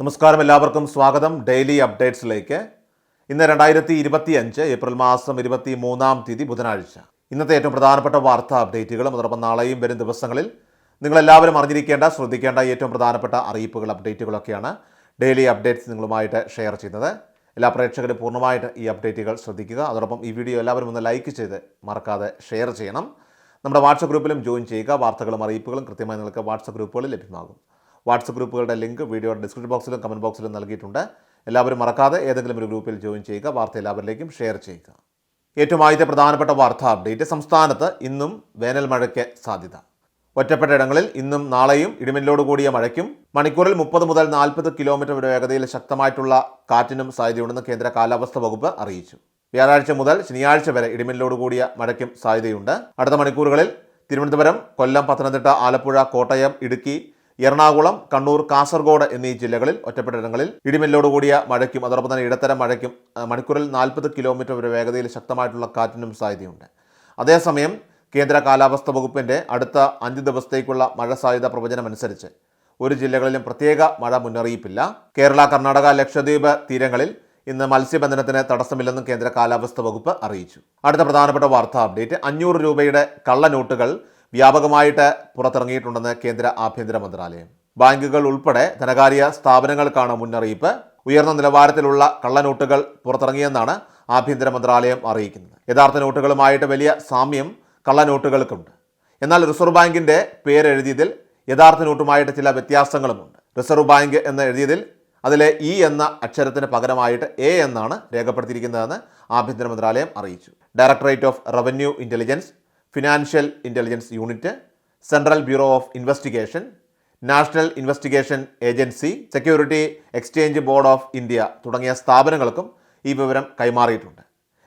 നമസ്കാരം എല്ലാവർക്കും. സ്വാഗതം. ഡെയിലി അപ്ഡേറ്റ്സിലേക്ക്. ഇന്ന് രണ്ടായിരത്തി ഇരുപത്തി അഞ്ച് ഏപ്രിൽ മാസം ഇരുപത്തി മൂന്നാം തീയതി ബുധനാഴ്ച. ഇന്നത്തെ ഏറ്റവും പ്രധാനപ്പെട്ട വാർത്താ അപ്ഡേറ്റുകളും അതോടൊപ്പം നാളെയും വരും ദിവസങ്ങളിൽ നിങ്ങളെല്ലാവരും അറിഞ്ഞിരിക്കേണ്ട ശ്രദ്ധിക്കേണ്ട ഏറ്റവും പ്രധാനപ്പെട്ട അറിയിപ്പുകൾ അപ്ഡേറ്റുകളൊക്കെയാണ് ഡെയിലി അപ്ഡേറ്റ്സ് നിങ്ങളുമായിട്ട് ഷെയർ ചെയ്യുന്നത്. എല്ലാ പ്രേക്ഷകരും പൂർണമായിട്ട് ഈ അപ്ഡേറ്റുകൾ ശ്രദ്ധിക്കുക. അതോടൊപ്പം ഈ വീഡിയോ എല്ലാവരും ഒന്ന് ലൈക്ക് ചെയ്ത് മറക്കാതെ ഷെയർ ചെയ്യണം. നമ്മുടെ വാട്സപ്പ് ഗ്രൂപ്പിലും ജോയിൻ ചെയ്യുക. വാർത്തകളും അറിയിപ്പുകളും കൃത്യമായി നിങ്ങൾക്ക് വാട്സപ്പ് ഗ്രൂപ്പുകളിൽ ലഭ്യമാകും. വാട്സപ്പ് ഗ്രൂപ്പുകളുടെ ലിങ്ക് വീഡിയോയുടെ ഡിസ്ക്രിപ്ഷൻ ബോക്സിലും കമന്റ് ബോക്സിലും നൽകിയിട്ടുണ്ട്. എല്ലാവരും മറക്കാതെ ഏതെങ്കിലും ഒരു ഗ്രൂപ്പിൽ ജോയിൻ ചെയ്യുക വാർത്ത എല്ലാവരിലേക്കും ഷെയർ ചെയ്യുക. ഏറ്റവും ആദ്യത്തെ പ്രധാനപ്പെട്ട വാർത്താ അപ്ഡേറ്റ് സംസ്ഥാനത്ത് ഇന്നും വേനൽ മഴയ്ക്ക് സാധ്യത. ഒറ്റപ്പെട്ട ഇടങ്ങളിൽ ഇന്നും നാളെയും ഇടിമിന്നലോട് കൂടിയ മഴയ്ക്കും മണിക്കൂറിൽ മുപ്പത് മുതൽ നാൽപ്പത് കിലോമീറ്റർ വരെ വേഗതയിൽ ശക്തമായിട്ടുള്ള കാറ്റിനും സാധ്യതയുണ്ടെന്ന് കേന്ദ്ര കാലാവസ്ഥ വകുപ്പ് അറിയിച്ചു. വ്യാഴാഴ്ച മുതൽ ശനിയാഴ്ച വരെ ഇടിമിന്നലോട് കൂടിയ മഴയ്ക്കും സാധ്യതയുണ്ട്. അടുത്ത മണിക്കൂറുകളിൽ തിരുവനന്തപുരം കൊല്ലം പത്തനംതിട്ട ആലപ്പുഴ കോട്ടയം ഇടുക്കി എറണാകുളം കണ്ണൂർ കാസർഗോഡ് എന്നീ ജില്ലകളിൽ ഒറ്റപ്പെട്ടിടങ്ങളിൽ ഇടിമിന്നലോട് കൂടിയ മഴയ്ക്കും അതോടൊപ്പം തന്നെ ഇടത്തരം മഴയ്ക്കും മണിക്കൂറിൽ നാൽപ്പത് കിലോമീറ്റർ വരെ വേഗതയിൽ ശക്തമായിട്ടുള്ള കാറ്റിനും സാധ്യതയുണ്ട്. അതേസമയം കേന്ദ്ര കാലാവസ്ഥാ വകുപ്പിന്റെ അടുത്ത അഞ്ച് ദിവസത്തേക്കുള്ള മഴ സാധ്യത പ്രവചനമനുസരിച്ച് ഒരു ജില്ലകളിലും പ്രത്യേക മഴ മുന്നറിയിപ്പില്ല. കേരള കർണാടക ലക്ഷദ്വീപ് തീരങ്ങളിൽ ഇന്ന് മത്സ്യബന്ധനത്തിന് തടസ്സമില്ലെന്നും കേന്ദ്ര കാലാവസ്ഥാ വകുപ്പ് അറിയിച്ചു. അടുത്ത പ്രധാനപ്പെട്ട വാർത്താ അപ്ഡേറ്റ് അഞ്ഞൂറ് രൂപയുടെ കള്ളനോട്ടുകൾ വ്യാപകമായിട്ട് പുറത്തിറങ്ങിയിട്ടുണ്ടെന്ന് കേന്ദ്ര ആഭ്യന്തര മന്ത്രാലയം. ബാങ്കുകൾ ഉൾപ്പെടെ ധനകാര്യ സ്ഥാപനങ്ങൾക്കാണ് മുന്നറിയിപ്പ്. ഉയർന്ന നിലവാരത്തിലുള്ള കള്ളനോട്ടുകൾ പുറത്തിറങ്ങിയെന്നാണ് ആഭ്യന്തര മന്ത്രാലയം അറിയിക്കുന്നത്. യഥാർത്ഥ നോട്ടുകളുമായിട്ട് വലിയ സാമ്യം കള്ളനോട്ടുകൾക്കുണ്ട്. എന്നാൽ റിസർവ് ബാങ്കിന്റെ പേരെഴുതിയതിൽ യഥാർത്ഥ നോട്ടുമായിട്ട് ചില വ്യത്യാസങ്ങളുമുണ്ട്. റിസർവ് ബാങ്ക് എന്ന് എഴുതിയതിൽ അതിലെ ഇ എന്ന അക്ഷരത്തിന് പകരമായിട്ട് എ എന്നാണ് രേഖപ്പെടുത്തിയിരിക്കുന്നതെന്ന് ആഭ്യന്തര മന്ത്രാലയം അറിയിച്ചു. Directorate of revenue intelligence financial intelligence unit central bureau of investigation national investigation agency security exchange board of India തുടങ്ങിയ സ്ഥാപനങ്ങൾക്കും ഈ വിവരം കൈമാറിയിട്ടുണ്ട്.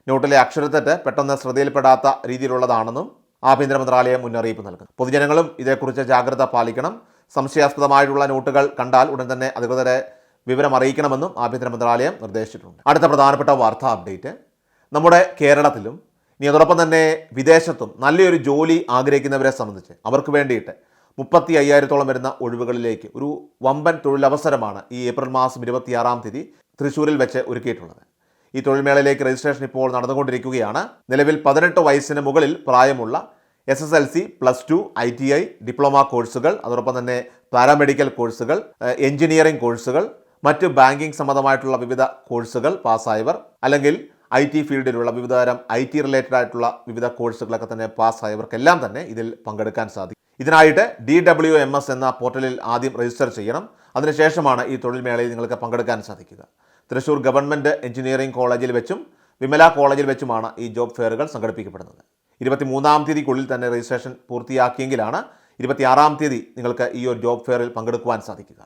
നോട്ടിലെ അക്ഷരത്തെറ്റ് പെട്ടെന്ന് ശ്രദ്ധയിൽപ്പെടാത്ത രീതിയിലുള്ളതാണെന്നും ആഭ്യന്തര മന്ത്രാലയം മുന്നറിയിപ്പ് നൽകുന്നു. പൊതുജനങ്ങളും ഇതേക്കുറിച്ച് ജാഗ്രത പാലിക്കണം. സംശയാസ്പദമായിട്ടുള്ള നോട്ടുകൾ കണ്ടാൽ ഉടൻ തന്നെ അധികൃതരെ വിവരം അറിയിക്കണമെന്നും ആഭ്യന്തര മന്ത്രാലയം നിർദ്ദേശിച്ചിട്ടുണ്ട്. അടുത്ത പ്രധാനപ്പെട്ട വാർത്താ അപ്ഡേറ്റ്. നമ്മുടെ കേരളത്തിലും ഇനി അതോടൊപ്പം തന്നെ വിദേശത്തും നല്ലൊരു ജോലി ആഗ്രഹിക്കുന്നവരെ സംബന്ധിച്ച് അവർക്ക് വേണ്ടിയിട്ട് മുപ്പത്തി അയ്യായിരത്തോളം വരുന്ന ഒഴിവുകളിലേക്ക് ഒരു വമ്പൻ തൊഴിലവസരമാണ് ഈ ഏപ്രിൽ മാസം ഇരുപത്തിയാറാം തീയതി തൃശ്ശൂരിൽ വെച്ച് ഒരുക്കിയിട്ടുള്ളത്. ഈ തൊഴിൽമേളയിലേക്ക് രജിസ്ട്രേഷൻ ഇപ്പോൾ നടന്നുകൊണ്ടിരിക്കുകയാണ്. നിലവിൽ പതിനെട്ട് വയസ്സിന് മുകളിൽ പ്രായമുള്ള S S L C plus two I T I diploma കോഴ്സുകൾ അതോടൊപ്പം തന്നെ പാരാമെഡിക്കൽ കോഴ്സുകൾ എഞ്ചിനീയറിംഗ് കോഴ്സുകൾ മറ്റ് ബാങ്കിംഗ് സംബന്ധമായിട്ടുള്ള വിവിധ കോഴ്സുകൾ പാസ്സായവർ അല്ലെങ്കിൽ ഐ ടി ഫീൽഡിലുള്ള വിവിധ തരം ഐ ടി റിലേറ്റഡ് ആയിട്ടുള്ള വിവിധ കോഴ്സുകളൊക്കെ തന്നെ പാസ്സായവർക്കെല്ലാം തന്നെ ഇതിൽ പങ്കെടുക്കാൻ സാധിക്കും. ഇതിനായിട്ട് ഡി ഡബ്ല്യു എം എസ് എന്ന പോർട്ടലിൽ ആദ്യം രജിസ്റ്റർ ചെയ്യണം. അതിനുശേഷമാണ് ഈ തൊഴിൽ മേളയിൽ നിങ്ങൾക്ക് പങ്കെടുക്കാൻ സാധിക്കുക. തൃശൂർ ഗവൺമെന്റ് എഞ്ചിനീയറിംഗ് കോളേജിൽ വെച്ചും വിമല കോളേജിൽ വെച്ചുമാണ് ഈ ജോബ് ഫെയറുകൾ സംഘടിപ്പിക്കപ്പെടുന്നത്. ഇരുപത്തിമൂന്നാം തീയതിക്കുള്ളിൽ തന്നെ രജിസ്ട്രേഷൻ പൂർത്തിയാക്കിയെങ്കിലാണ് ഇരുപത്തിയാറാം തീയതി നിങ്ങൾക്ക് ഈ ഒരു ജോബ് ഫെയറിൽ പങ്കെടുക്കുവാൻ സാധിക്കുക.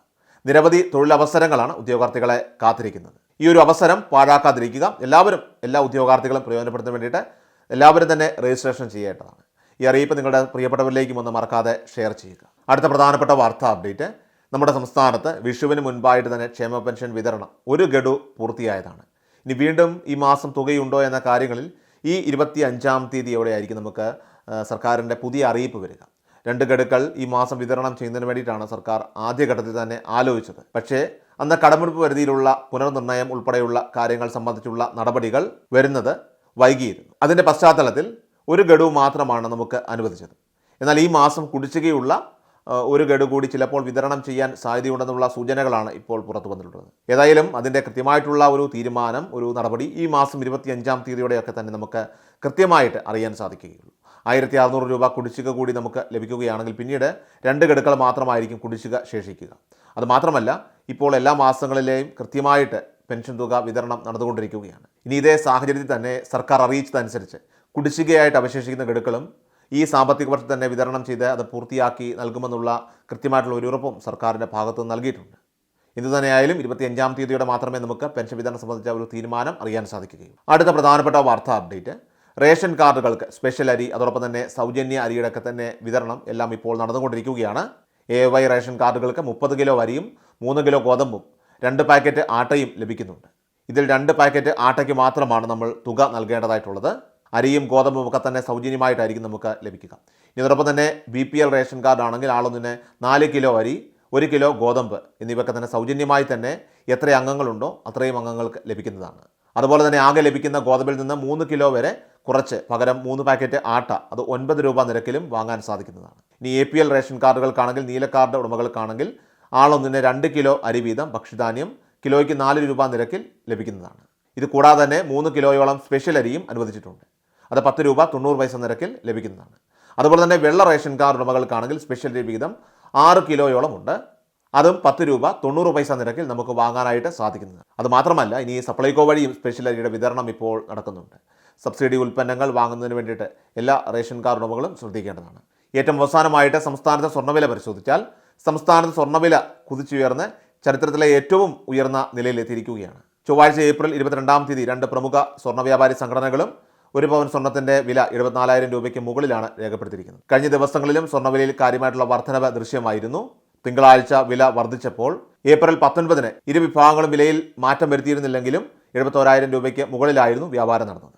നിരവധി തൊഴിലവസരങ്ങളാണ് ഉദ്യോഗാർത്ഥികളെ കാത്തിരിക്കുന്നത്. ഈ ഒരു അവസരം പാഴാക്കാതിരിക്കുക. എല്ലാവരും എല്ലാ ഉദ്യോഗാർത്ഥികളും പ്രയോജനപ്പെടുത്താൻ വേണ്ടിയിട്ട് എല്ലാവരും തന്നെ രജിസ്ട്രേഷൻ ചെയ്യേണ്ടതാണ്. ഈ അറിയിപ്പ് നിങ്ങളുടെ പ്രിയപ്പെട്ടവരിലേക്കും ഒന്ന് മറക്കാതെ ഷെയർ ചെയ്യുക. അടുത്ത പ്രധാനപ്പെട്ട വാർത്താ അപ്ഡേറ്റ്. നമ്മുടെ സംസ്ഥാനത്ത് വിഷുവിന് മുൻപായിട്ട് തന്നെ ക്ഷേമ പെൻഷൻ വിതരണം ഒരു ഗഡു പൂർത്തിയായതാണ്. ഇനി വീണ്ടും ഈ മാസം തുകയുണ്ടോ എന്ന കാര്യങ്ങളിൽ ഈ ഇരുപത്തി അഞ്ചാം തീയതിയോടെയായിരിക്കും നമുക്ക് സർക്കാരിന്റെ പുതിയ അറിയിപ്പ് വരിക. രണ്ട് ഗഡുക്കൾ ഈ മാസം വിതരണം ചെയ്യുന്നതിന് വേണ്ടിയിട്ടാണ് സർക്കാർ ആദ്യഘട്ടത്തിൽ തന്നെ ആലോചിച്ചത്. പക്ഷേ അന്ന് കടമെടുപ്പ് പരിധിയിലുള്ള പുനർനിർണയം ഉൾപ്പെടെയുള്ള കാര്യങ്ങൾ സംബന്ധിച്ചുള്ള നടപടികൾ വരുന്നത് വൈകിയിരുന്നു. അതിന്റെ പശ്ചാത്തലത്തിൽ ഒരു ഗഡു മാത്രമാണ് നമുക്ക് അനുവദിച്ചത്. എന്നാൽ ഈ മാസം കുടിശ്ശികയുള്ള ഒരു ഗഡു കൂടി ചിലപ്പോൾ വിതരണം ചെയ്യാൻ സാധ്യതയുണ്ടെന്നുള്ള സൂചനകളാണ് ഇപ്പോൾ പുറത്തു വന്നിട്ടുള്ളത്. ഏതായാലും അതിന്റെ കൃത്യമായിട്ടുള്ള ഒരു തീരുമാനം ഒരു നടപടി ഈ മാസം ഇരുപത്തിയഞ്ചാം തീയതിയോടെയൊക്കെ തന്നെ നമുക്ക് കൃത്യമായിട്ട് അറിയാൻ സാധിക്കുകയുള്ളൂ. ആയിരത്തി അറുന്നൂറ് രൂപ കുടിശ്ശിക കൂടി നമുക്ക് ലഭിക്കുകയാണെങ്കിൽ പിന്നീട് രണ്ട് ഗഡുക്കൾ മാത്രമായിരിക്കും കുടിശ്ശിക ശേഷിക്കുക. അത് മാത്രമല്ല ഇപ്പോൾ എല്ലാ മാസങ്ങളിലെയും കൃത്യമായിട്ട് പെൻഷൻ തുക വിതരണം നടന്നുകൊണ്ടിരിക്കുകയാണ്. ഇനി ഇതേ സാഹചര്യത്തിൽ തന്നെ സർക്കാർ അറിയിച്ചതനുസരിച്ച് കുടിശ്ശികയായിട്ട് അവശേഷിക്കുന്ന ഗഡുക്കളും ഈ സാമ്പത്തിക വർഷം തന്നെ വിതരണം ചെയ്ത് അത് പൂർത്തിയാക്കി നൽകുമെന്നുള്ള കൃത്യമായിട്ടുള്ള ഒരു ഉറപ്പും സർക്കാരിന്റെ ഭാഗത്തുനിന്ന് നൽകിയിട്ടുണ്ട്. എന്തുതന്നെയായാലും ഇരുപത്തിയഞ്ചാം തീയതിയോടെ മാത്രമേ നമുക്ക് പെൻഷൻ വിതരണം സംബന്ധിച്ച ഒരു തീരുമാനം അറിയാൻ സാധിക്കുകയുള്ളൂ. അടുത്ത പ്രധാനപ്പെട്ട വാർത്താ അപ്ഡേറ്റ് റേഷൻ കാർഡുകൾക്ക് സ്പെഷ്യൽ അരി അതോടൊപ്പം തന്നെ സൗജന്യ അരിയുടെയൊക്കെ തന്നെ വിതരണം എല്ലാം ഇപ്പോൾ നടന്നുകൊണ്ടിരിക്കുകയാണ്. എ വൈ റേഷൻ കാർഡുകൾക്ക് മുപ്പത് കിലോ അരിയും മൂന്ന് കിലോ ഗോതമ്പും രണ്ട് പാക്കറ്റ് ആട്ടയും ലഭിക്കുന്നുണ്ട്. ഇതിൽ രണ്ട് പാക്കറ്റ് ആട്ടയ്ക്ക് മാത്രമാണ് നമ്മൾ തുക നൽകേണ്ടതായിട്ടുള്ളത്. അരിയും ഗോതമ്പും ഒക്കെ തന്നെ സൗജന്യമായിട്ടായിരിക്കും നമുക്ക് ലഭിക്കുക. ഇതോടൊപ്പം തന്നെ B P L ration card ആണെങ്കിൽ ആളൊന്നിന് നാല് കിലോ അരി ഒരു കിലോ ഗോതമ്പ് എന്നിവയൊക്കെ തന്നെ സൗജന്യമായി തന്നെ എത്ര അംഗങ്ങളുണ്ടോ അത്രയും അംഗങ്ങൾക്ക് ലഭിക്കുന്നതാണ്. അതുപോലെ തന്നെ ആകെ ലഭിക്കുന്ന ഗോതമ്പിൽ നിന്ന് മൂന്ന് കിലോ വരെ കുറച്ച് പകരം മൂന്ന് പാക്കറ്റ് ആട്ട അത് ഒൻപത് രൂപ നിരക്കിലും വാങ്ങാൻ സാധിക്കുന്നതാണ്. ഇനി എ പി എൽ റേഷൻ കാർഡുകൾക്കാണെങ്കിൽ നീല കാർഡ് ഉടമകൾക്കാണെങ്കിൽ ആളൊന്നിന് രണ്ട് കിലോ അരി വീതം ഭക്ഷ്യധാന്യം കിലോയ്ക്ക് നാല് രൂപ നിരക്കിൽ ലഭിക്കുന്നതാണ്. ഇത് കൂടാതെ തന്നെ മൂന്ന് കിലോയോളം സ്പെഷ്യൽ അരിയും അനുവദിച്ചിട്ടുണ്ട്. അത് പത്ത് രൂപ തൊണ്ണൂറ് പൈസ നിരക്കിൽ ലഭിക്കുന്നതാണ്. അതുപോലെ തന്നെ വെള്ള റേഷൻ കാർഡ് ഉടമകൾക്കാണെങ്കിൽ സ്പെഷ്യൽ അരി വീതം ആറ് കിലോയോളം ഉണ്ട്. അതും പത്ത് രൂപ തൊണ്ണൂറ് പൈസ നിരക്കിൽ നമുക്ക് വാങ്ങാനായിട്ട് സാധിക്കുന്നത്. അത് മാത്രമല്ല ഇനി സപ്ലൈകോ വഴിയും സ്പെഷ്യൽ അരിയുടെ വിതരണം ഇപ്പോൾ നടക്കുന്നുണ്ട്. സബ്സിഡി ഉൽപ്പന്നങ്ങൾ വാങ്ങുന്നതിന് വേണ്ടിയിട്ട് എല്ലാ റേഷൻ കാർഡ് ഉടമകളും ശ്രദ്ധിക്കേണ്ടതാണ്. ഏറ്റവും അവസാനമായിട്ട് സംസ്ഥാനത്തെ സ്വർണവില പരിശോധിച്ചാൽ സംസ്ഥാനത്ത് സ്വർണവില കുതിച്ചുയർന്ന് ചരിത്രത്തിലെ ഏറ്റവും ഉയർന്ന നിലയിലെത്തിയിരിക്കുകയാണ് ചൊവ്വാഴ്ച ഏപ്രിൽ ഇരുപത്തിരണ്ടാം തീയതി രണ്ട് പ്രമുഖ സ്വർണ വ്യാപാരി സംഘടനകളും ഒരു പവൻ സ്വർണത്തിന്റെ വില ഇരുപത്തിനാലായിരം രൂപയ്ക്ക് മുകളിലാണ് രേഖപ്പെടുത്തിയിരിക്കുന്നത്. കഴിഞ്ഞ ദിവസങ്ങളിലും സ്വർണവിലയിൽ കാര്യമായിട്ടുള്ള വർധനവ് ദൃശ്യമായിരുന്നു. തിങ്കളാഴ്ച വില വർദ്ധിച്ചപ്പോൾ ഏപ്രിൽ പത്തൊൻപതിന് ഇരു വിഭാഗങ്ങളും വിലയിൽ മാറ്റം വരുത്തിയിരുന്നില്ലെങ്കിലും എഴുപത്തോരായിരം രൂപയ്ക്ക് മുകളിലായിരുന്നു വ്യാപാരം നടന്നത്.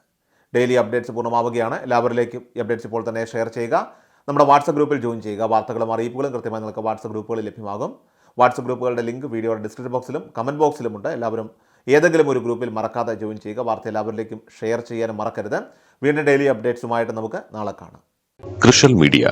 ഡെയിലി അപ്ഡേറ്റ്സ് പൂർണമാവുകയാണ്. എല്ലാവരിലേക്കും അപ്ഡേറ്റ്സ് ഇപ്പോൾ തന്നെ ഷെയർ ചെയ്യുക. നമ്മുടെ വാട്സപ്പ് ഗ്രൂപ്പിൽ ജോയിൻ ചെയ്യുക. വാർത്തകളും അറിയിപ്പുകളും കൃത്യമായി നിങ്ങൾക്ക് വാട്സപ്പ് ഗ്രൂപ്പുകളിൽ ലഭ്യമാകും. വാട്സപ്പ് ഗ്രൂപ്പുകളുടെ ലിങ്ക് വീഡിയോയുടെ ഡിസ്ക്രിപ്ഷൻ ബോക്സിലും കമന്റ് ബോക്സിലുമുണ്ട് എല്ലാവരും ഏതെങ്കിലും ഒരു ഗ്രൂപ്പിൽ മറക്കാതെ ജോയിൻ ചെയ്യുക. വാർത്ത എല്ലാവരിലേക്കും ഷെയർ ചെയ്യാനും മറക്കരുത്. വീണ്ടും ഡെയിലി അപ്ഡേറ്റ്സുമായിട്ട് നമുക്ക് നാളെ കാണാം. കൃഷൽ മീഡിയ